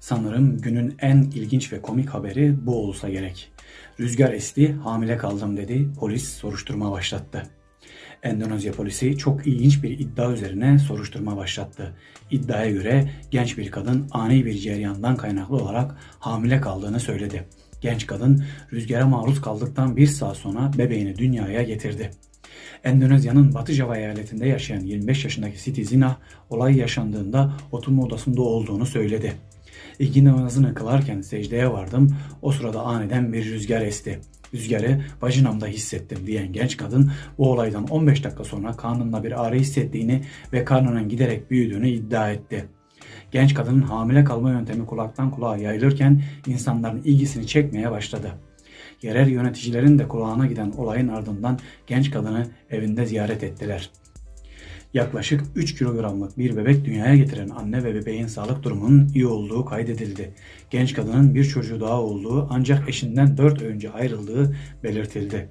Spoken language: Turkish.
Sanırım günün en ilginç ve komik haberi bu olsa gerek. Rüzgar esti, hamile kaldım dedi, polis soruşturma başlattı. Endonezya polisi çok ilginç bir iddia üzerine soruşturma başlattı. İddiaya göre genç bir kadın ani bir ceryandan kaynaklı olarak hamile kaldığını söyledi. Genç kadın rüzgara maruz kaldıktan bir saat sonra bebeğini dünyaya getirdi. Endonezya'nın Batı Java eyaletinde yaşayan 25 yaşındaki Siti Zina olay yaşandığında oturma odasında olduğunu söyledi. İlkin namazını kılarken secdeye vardım. O sırada aniden bir rüzgar esti. Rüzgarı vajinamda hissettim diyen genç kadın bu olaydan 15 dakika sonra karnında bir ağrı hissettiğini ve karnının giderek büyüdüğünü iddia etti. Genç kadının hamile kalma yöntemi kulaktan kulağa yayılırken insanların ilgisini çekmeye başladı. Yerel yöneticilerin de kulağına giden olayın ardından genç kadını evinde ziyaret ettiler. Yaklaşık 3 kilogramlık bir bebek dünyaya getiren anne ve bebeğin sağlık durumunun iyi olduğu kaydedildi. Genç kadının bir çocuğu daha olduğu ancak eşinden 4 ay önce ayrıldığı belirtildi.